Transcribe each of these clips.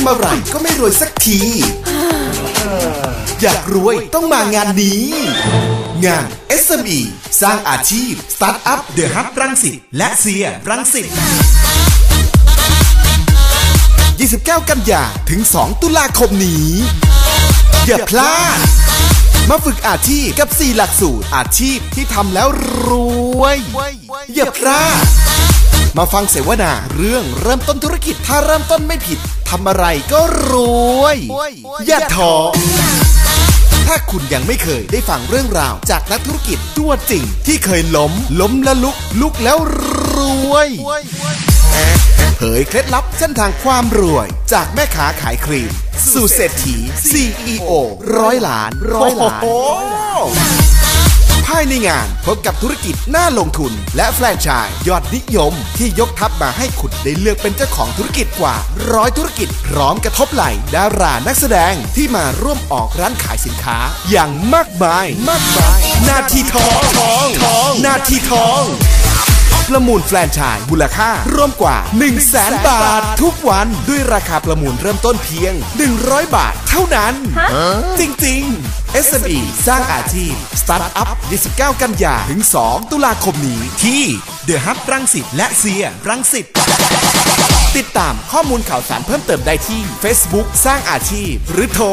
ำอะไรก็ไม่รวยสักที อยากรวยต้องมางานนี้ งาน SME สร้างอาชีพสตาร์ทอัพเดอะฮับรังสิตและเซียรังสิต29 กันยาถึง 2 ตุลาคมนี้ อย่าพลาด มาฝึกอาชีพกับ 4 หลักสูตรอาชีพที่ทำแล้วรวย อย่าพลาด มาฟังเสวนาเรื่องเริ่มต้นธุรกิจถ้าเริ่มต้นไม่ผิด ทำอะไรก็รวย อย่าท้อถ้าคุณยังไม่เคยได้ฟังเรื่องราวจากนักธุรกิจตัวจริง ที่เคยล้ม ล้มแล้วลุก ลุกแล้วรวยเผยเคล็ดลับเส้นทางความรวย จากแม่ค้าขายครีม สู่เศรษฐี CEO ร้อยล้าน ร้อยล้าน ภายในงานพบกับธุรกิจน่าลงทุน และแฟรนไชส์ยอดนิยม ที่ยกทัพมาให้คุณได้เลือกเป็นเจ้าของธุรกิจกว่าร้อยธุรกิจพร้อมกระทบไหลดารานักแสดงที่มาร่วมออกร้านขายสินค้า อย่างมากมาย มากมายนาทีทองทองทองนาทีทอง ประมูลแฟรนไชส์มูลค่ารวมกว่า 1 0 0 0 0แสนบาท ทุกวันด้วยราคาประมูลเริ่มต้นเพียง 100 บาทเท่านั้น จริง ๆ SME สร้างอาชีพสตาร์ทอัพ 29 กันยาถึง 2 ตุลาคมนี้ที่ The Hub รังสิตและเซียรังสิต ติดตามข้อมูลข่าวสารเพิ่มเติมได้ที่ Facebook สร้างอาชีพ หรือโทร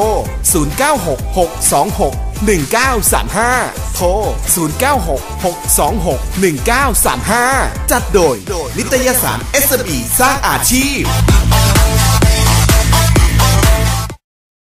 0966261935 โทร 0966261935 จัดโดย นิตยสาร SME สร้างอาชีพ